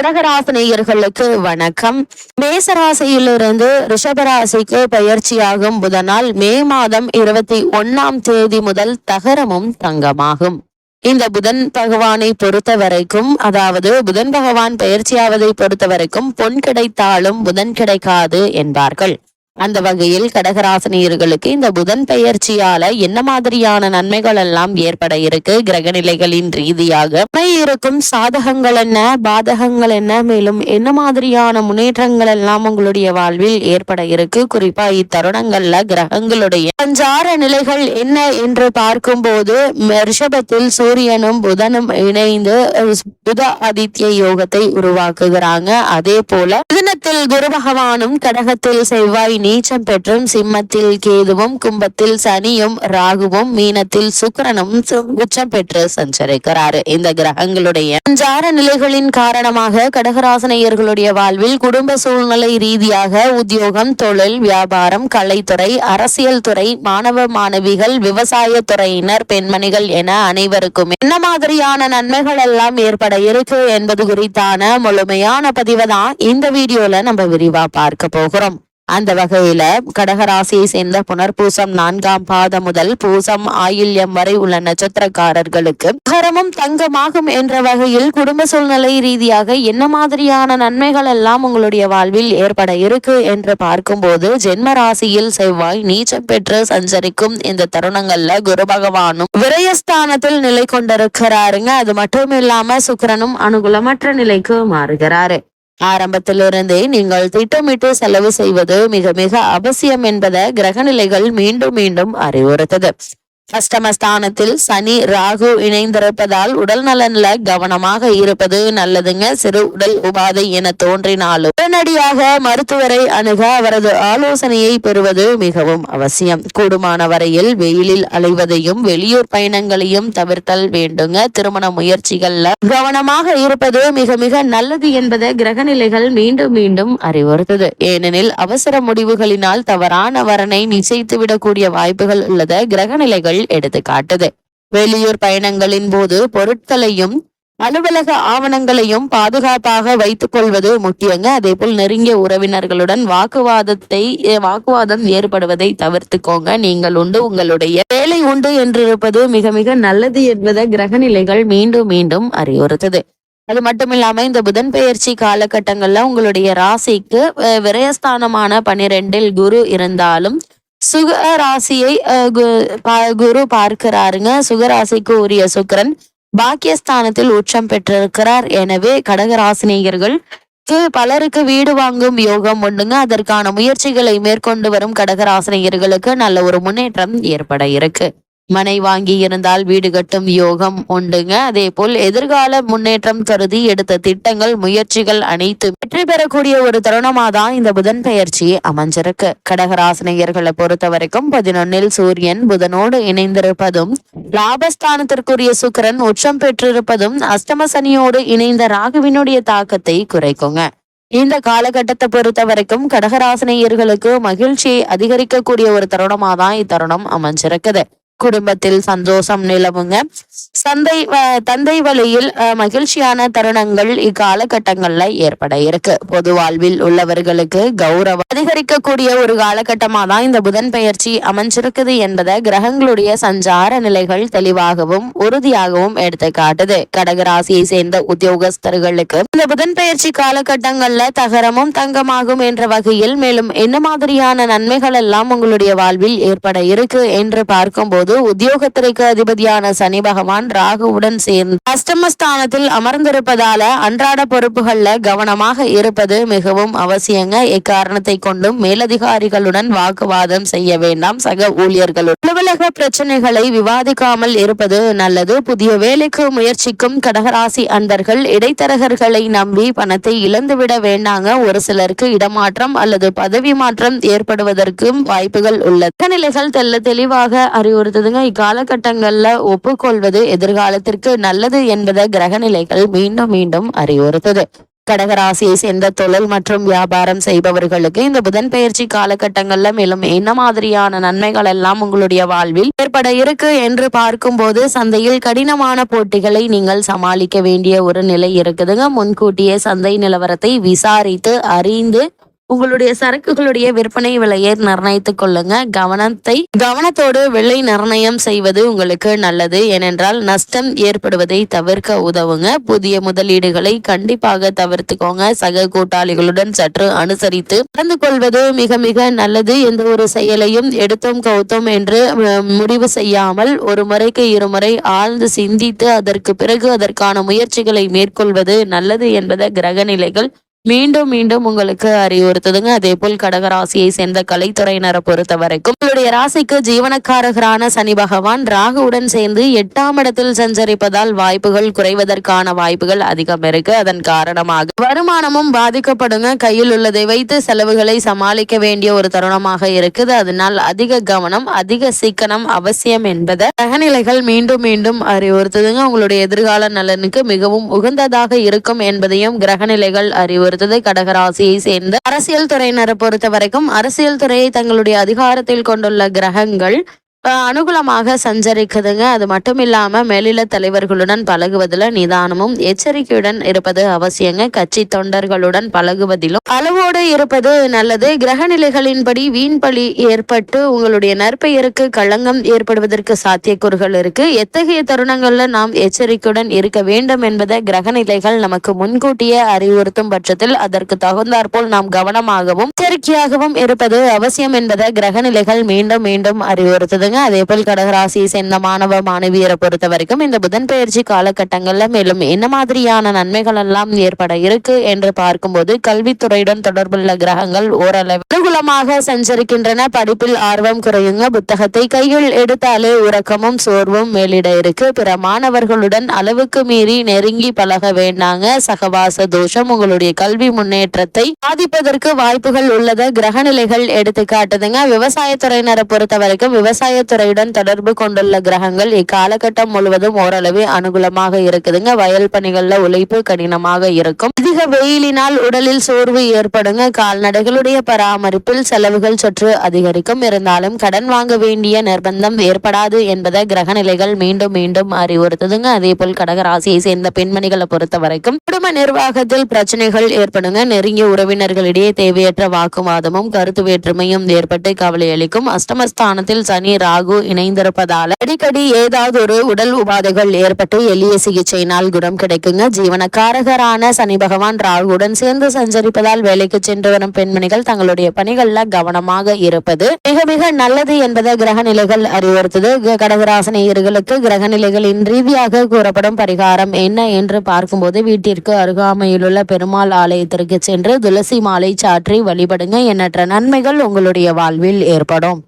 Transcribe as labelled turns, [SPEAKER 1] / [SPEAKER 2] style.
[SPEAKER 1] கடகராசினியர்களுக்கு வணக்கம். மேசராசியிலிருந்து ரிஷபராசிக்கு பயிற்சியாகும் புதனால் மே மாதம் இருபத்தி ஒன்னாம் தேதி முதல் தகரமும் தங்கமாகும். இந்த புதன் பகவானை பொறுத்த வரைக்கும் அதாவது புதன் பகவான் பயிற்சியாவதை பொறுத்த வரைக்கும் பொன் கிடைத்தாலும் புதன் கிடைக்காது என்பார்கள். அந்த வகையில் கடகராசினியர்களுக்கு இந்த புதன் பெயர்ச்சியால என்ன மாதிரியான நன்மைகள் எல்லாம் ஏற்பட இருக்கு? கிரக நிலைகளின் ரீதியாக இருக்கும் சாதகங்கள் என்ன? பாதகங்கள் என்ன? மேலும் என்ன மாதிரியான முன்னேற்றங்கள் எல்லாம் உங்களுடைய வாழ்வில் ஏற்பட இருக்கு? குறிப்பா இத்தருணங்கள்ல கிரகங்களுடைய சஞ்சார நிலைகள் என்ன என்று பார்க்கும்போது ரிஷபத்தில் சூரியனும் புதனும் இணைந்து புத ஆதித்ய யோகத்தை உருவாக்குகிறாங்க. அதே போல புதனத்தில் குரு பகவானும் கடகத்தில் செவ்வாய் நீச்சம் பெற்றும் சிம்மத்தில் கேதுவும் கும்பத்தில் சனியும் ராகுவும் மீனத்தில் சுக்கரனும் உச்சம் பெற்று சஞ்சரிக்கிறாரு. இந்த கிரகங்களுடைய சஞ்சார நிலைகளின் காரணமாக கடகராசனையர்களுடைய வாழ்வில் குடும்ப சூழ்நிலை ரீதியாக உத்தியோகம் தொழில் வியாபாரம் கலைத்துறை அரசியல் துறை மாணவ மாணவிகள் விவசாய துறையினர் பெண்மணிகள் என அனைவருக்கும் என்ன மாதிரியான நன்மைகள் எல்லாம் ஏற்பட இருக்கு என்பது குறித்தான முழுமையான பதிவை தான் இந்த வீடியோல நம்ம விரிவா பார்க்க போகிறோம். அந்த வகையில கடகராசியை சேர்ந்த புனர்பூசம் நான்காம் பாதம் முதல் பூசம் ஆயில்யம் வரை உள்ள நட்சத்திரக்காரர்களுக்கு கரமும் தங்கமாகும் என்ற வகையில் குடும்ப சூழ்நிலை ரீதியாக என்ன மாதிரியான நன்மைகள் எல்லாம் உங்களுடைய வாழ்வில் ஏற்பட இருக்கு என்று பார்க்கும்போது ஜென்ம ராசியில் செவ்வாய் நீச்சம் பெற்று சஞ்சரிக்கும் இந்த தருணங்கள்ல குரு பகவானும் விரயஸ்தானத்தில் நிலை கொண்டிருக்கிறாருங்க. அது மட்டும் இல்லாம சுக்கரனும் அனுகூலமற்ற நிலைக்கு மாறுகிறாரு. ஆரம்பத்திலிருந்தே நீங்கள் திட்டமிட்டு செலவு செய்வது மிக மிக அவசியம் என்பதை கிரகநிலைகள் மீண்டும் மீண்டும் அறிவுறுத்தது. அஷ்டமஸ்தானத்தில் சனி ராகு இணைந்திருப்பதால் உடல் நலன்ல கவனமாக இருப்பது நல்லதுங்க. சிறு உடல் உபாதை என தோன்றினாலும் உடனடியாக மருத்துவரை அணுக அவரது ஆலோசனையை பெறுவது மிகவும் அவசியம். கூடுமான வரையில் வெயிலில் அலைவதையும் வெளியூர் பயணங்களையும் தவிர்த்தல் வேண்டுங்க. திருமண முயற்சிகள்ல கவனமாக இருப்பது மிக மிக நல்லது என்பதை கிரகநிலைகள் மீண்டும் மீண்டும் அறிவுறுத்தது. ஏனெனில் அவசர முடிவுகளினால் தவறான வரனை நிச்சயித்துவிடக்கூடிய வாய்ப்புகள் உள்ளத கிரகநிலைகள் எடுத்து காட்டுது வெளியூர் பயணங்களின் போது பொருட்களையும் அலுவலக ஆவணங்களையும் பாதுகாப்பாக வைத்துக் கொள்வது முக்கியங்க. அதே போல் நெருங்கிய உறவினர்களுடன் வாக்குவாதத்தை வாக்குவாதம் ஏற்படுவதை தவிர்த்துக்கோங்க. நீங்கள் உண்டு உங்களுடைய வேலை உண்டு என்றிருப்பது மிக மிக நல்லது என்பதை கிரகநிலைகள் மீண்டும் மீண்டும் அறிவுறுத்தது. அது மட்டும் இல்லாம இந்த புதன் பெயர்ச்சி காலகட்டங்கள்ல உங்களுடைய ராசிக்கு விரயஸ்தானமான பனிரெண்டில் குரு இருந்தாலும் சுக ராசியை குரு பார்க்கிறாருங்க. சுகராசிக்கு உரிய சுக்கரன் பாக்கியஸ்தானத்தில் உச்சம் பெற்றிருக்கிறார். எனவே கடகராசினியர்கள் பலருக்கு வீடு வாங்கும் யோகம் உண்டுங்க. அதற்கான முயற்சிகளை மேற்கொண்டு வரும் கடகராசினியர்களுக்கு நல்ல ஒரு முன்னேற்றம் ஏற்பட இருக்கு. மனை வாங்கி இருந்தால் வீடு கட்டும் யோகம் உண்டுங்க. அதே போல் எதிர்கால முன்னேற்றம் கருதி எடுத்த திட்டங்கள் முயற்சிகள் அனைத்து வெற்றி பெறக்கூடிய ஒரு தருணமா தான் இந்த புதன் பெயர்ச்சி அமைஞ்சிருக்கு. கடகராசினியர்களை பொறுத்த வரைக்கும் பதினொன்னில் சூரியன் புதனோடு இணைந்திருப்பதும் லாபஸ்தானத்திற்குரிய சுக்கரன் உச்சம் பெற்றிருப்பதும் அஷ்டம சனியோடு இணைந்த ராகுவினுடைய தாக்கத்தை குறைக்குங்க. இந்த காலகட்டத்தை பொறுத்த வரைக்கும் கடகராசினியர்களுக்கு மகிழ்ச்சியை அதிகரிக்கக்கூடிய ஒரு தருணமா தான் இத்தருணம் அமைஞ்சிருக்குது. குடும்பத்தில் சந்தோஷம் நிலவுங்க. சந்தை தந்தை வழியில் மகிழ்ச்சியான தருணங்கள் இக்காலகட்டங்கள்ல ஏற்பட இருக்கு. பொது வாழ்வில் உள்ளவர்களுக்கு கௌரவம் அதிகரிக்கக்கூடிய ஒரு காலகட்டமா தான் இந்த புதன் பெயர்ச்சி அமைஞ்சிருக்குது என்பதை கிரகங்களுடைய சஞ்சார நிலைகள் தெளிவாகவும் உறுதியாகவும் எடுத்து காட்டுது. கடகராசியை சேர்ந்த உத்தியோகஸ்தர்களுக்கு இந்த புதன் பெயர்ச்சி காலகட்டங்கள்ல தகரமும் தங்கமாகும் என்ற வகையில் மேலும் என்ன மாதிரியான நன்மைகள் எல்லாம் உங்களுடைய வாழ்வில் ஏற்பட இருக்கு என்று பார்க்கும்போது போது உத்தியோகத்திற்கு அதிபதியான சனி பகவான் ராகுவுடன் சேர்ந்து அஷ்டமஸ்தானத்தில் அமர்ந்திருப்பதால அன்றாட பொறுப்புகள்ல கவனமாக இருப்பது மிகவும் அவசியங்க. எக்காரணத்தை கொண்டும் மேலதிகாரிகளுடன் வாக்குவாதம் செய்ய வேண்டாம். சக ஊழியர்களுடன் அலுவலக பிரச்சனைகளை விவாதிக்காமல் இருப்பது நல்லது. புதிய வேலைக்கு முயற்சிக்கும் கடகராசி அன்பர்கள் இடைத்தரகர்களை நம்பி பணத்தை இழந்துவிட வேண்டாங்க. ஒரு சிலருக்கு இடமாற்றம் அல்லது பதவி மாற்றம் ஏற்படுவதற்கும் வாய்ப்புகள் உள்ளது. நிலைகள் தெல்ல தெளிவாக அறிவுறுத்த அடுத்ததுங்க இக்காலகட்டங்கள்ல ஒப்புக்கொள்வது எதிர்காலத்திற்கு நல்லது என்பதை கிரகநிலைகள் மீண்டும் மீண்டும் அறிவுறுத்தது. கடகராசியை சேர்ந்த தொழில் மற்றும் வியாபாரம் செய்பவர்களுக்கு இந்த புதன் பயிற்சி காலகட்டங்கள்ல மேலும் என்ன மாதிரியான நன்மைகள் எல்லாம் உங்களுடைய வாழ்வில் ஏற்பட இருக்கு என்று பார்க்கும்போது சந்தையில் கடினமான போட்டிகளை நீங்கள் சமாளிக்க வேண்டிய ஒரு நிலை இருக்குதுங்க. முன்கூட்டியே சந்தை நிலவரத்தை விசாரித்து அறிந்து உங்களுடைய சரக்குகளுடைய விற்பனை விலையை நிர்ணயித்துக் கொள்ளுங்க. கவனத்தை கவனத்தோடு விலை நிர்ணயம் செய்வது உங்களுக்கு நல்லது. ஏனென்றால் நஷ்டம் ஏற்படுவதை தவிர்க்க உதவுங்க. புதிய முதலீடுகளை கண்டிப்பாக தவிர்த்துக்கோங்க. சக கூட்டாளிகளுடன் சற்று அனுசரித்து நடந்து கொள்வது மிக மிக நல்லது. எந்த ஒரு செயலையும் எடுத்தோம் கவுத்தோம் என்று முடிவு செய்யாமல் ஒரு முறைக்கு இருமுறை ஆழ்ந்து சிந்தித்து அதற்கு பிறகு அதற்கான முயற்சிகளை மேற்கொள்வது நல்லது என்பதை கிரக நிலைகள் மீண்டும் மீண்டும் உங்களுக்கு அறிவுறுத்துதுங்க. அதே போல் கடகராசியை சேர்ந்த கலைத்துறையினரை பொறுத்த வரைக்கும் உங்களுடைய ராசிக்கு ஜீவனக்காரகரான சனி பகவான் ராகுவுடன் சேர்ந்து எட்டாம் இடத்தில் சஞ்சரிப்பதால் வாய்ப்புகள் குறைவதற்கான வாய்ப்புகள் அதிகம் இருக்கு. அதன் காரணமாக வருமானமும் பாதிக்கப்படுங்க. கையில் உள்ளதை வைத்து செலவுகளை சமாளிக்க வேண்டிய ஒரு தருணமாக இருக்குது. அதனால் அதிக கவனம் அதிக சிக்கனம் அவசியம் என்பதை கிரகநிலைகள் மீண்டும் மீண்டும் அறிவுறுத்துதுங்க. உங்களுடைய எதிர்கால நலனுக்கு மிகவும் உகந்ததாக இருக்கும் என்பதையும் கிரகநிலைகள் அடுத்தது கடகராசியை சேர்ந்த அரசியல் துறையினரை பொறுத்த வரைக்கும் அரசியல் துறையை தங்களுடைய அதிகாரத்தில் கொண்டுள்ள கிரகங்கள் அனுகூலமாக சஞ்சரிக்குதுங்க. அது மட்டும் இல்லாமல் மேலில தலைவர்களுடன் பழகுவதில் நிதானமும் எச்சரிக்கையுடன் இருப்பது அவசியங்க. கட்சி தொண்டர்களுடன் பழகுவதிலும் அளவோடு இருப்பது நல்லது. கிரக நிலைகளின்படி வீண் ஏற்பட்டு உங்களுடைய நற்பெயருக்கு களங்கம் ஏற்படுவதற்கு சாத்தியக்கூறுகள் இருக்கு. எத்தகைய தருணங்களில் நாம் எச்சரிக்கையுடன் இருக்க வேண்டும் என்பதை கிரக நிலைகள் நமக்கு முன்கூட்டியே அறிவுறுத்தும் பட்சத்தில் அதற்கு தகுந்தாற்போல் நாம் கவனமாகவும் எச்சரிக்கையாகவும் இருப்பது அவசியம் என்பதை கிரக நிலைகள் மீண்டும் மீண்டும் அறிவுறுத்துதுங்க. அதே போல் கடகராசியை சேர்ந்த மாணவ மாணவியரை பொறுத்த வரைக்கும் இந்த புதன் பயிற்சி காலகட்டங்கள்ல மேலும் என்ன மாதிரியான நன்மைகள் எல்லாம் ஏற்பட இருக்கு என்று பார்க்கும்போது கல்வித்துறையுடன் தொடர்புள்ள கிரகங்கள் ஓரளவு அனுகூலமாக சஞ்சரிக்கின்றன. படிப்பில் ஆர்வம் குறையுங்க. புத்தகத்தை கையில் எடுத்தாலே உறக்கமும் சோர்வும் மேலிட இருக்கு. பிற மாணவர்களுடன் அளவுக்கு மீறி நெருங்கி பழக வேண்டாங்க. சகவாச தோஷம் உங்களுடைய கல்வி முன்னேற்றத்தை பாதிப்பதற்கு வாய்ப்புகள் உள்ளத கிரகநிலைகள் எடுத்து காட்டுதுங்க விவசாயத்துறையினரை பொறுத்த வரைக்கும் துறையுடன் தொடர்பு கொண்டுள்ள கிரகங்கள் இக்காலகட்டம் முழுவதும் ஓரளவு அனுகூலமாக இருக்குதுங்க. வயல் பணிகள்ல உழைப்பு கடினமாக இருக்கும். அதிக வெயிலினால் உடலில் சோர்வு ஏற்படுங்க. கால்நடைகளுடைய பராமரிப்பில் செலவுகள் சற்று அதிகரிக்கும். இருந்தாலும் கடன் வாங்க வேண்டிய நிர்பந்தம் ஏற்படாது என்பதை கிரகநிலைகள் மீண்டும் மீண்டும் அறிவுறுத்துதுங்க. அதே போல் கடகராசியை சேர்ந்த பெண்மணிகளை பொறுத்த வரைக்கும் குடும்ப நிர்வாகத்தில் பிரச்சனைகள் ஏற்படுங்க. நெருங்கிய உறவினர்களிடையே தேவையற்ற வாக்குவாதமும் கருத்து வேற்றுமையும் ஏற்பட்டு கவலை அளிக்கும். அஷ்டமஸ்தானத்தில் சனி ராகு இணைந்திருப்பதால அடிக்கடி ஏதாவது ஒரு உடல் உபாதைகள் ஏற்பட்டு எளிய சிகிச்சையினால் குணம் கிடைக்குங்க. ஜீவனக்காரகரான சனி பகவான் ராகுவுடன் சேர்ந்து சஞ்சரிப்பதால் வேலைக்கு சென்று வரும் பெண்மணிகள் தங்களுடைய பணிகள்ல கவனமாக இருப்பது மிக மிக நல்லது என்பதை கிரக நிலைகள் அறிவுறுத்துது. க- கடகராசனியர்களுக்கு கிரக நிலைகளின் ரீதியாக கூறப்படும் பரிகாரம் என்ன என்று பார்க்கும்போது வீட்டிற்கு அருகாமையிலுள்ள பெருமாள் ஆலயத்திற்கு சென்று துளசி மாலை சாற்றி வழிபடுங்க. எண்ணற்ற நன்மைகள் உங்களுடைய வாழ்வில் ஏற்படும்.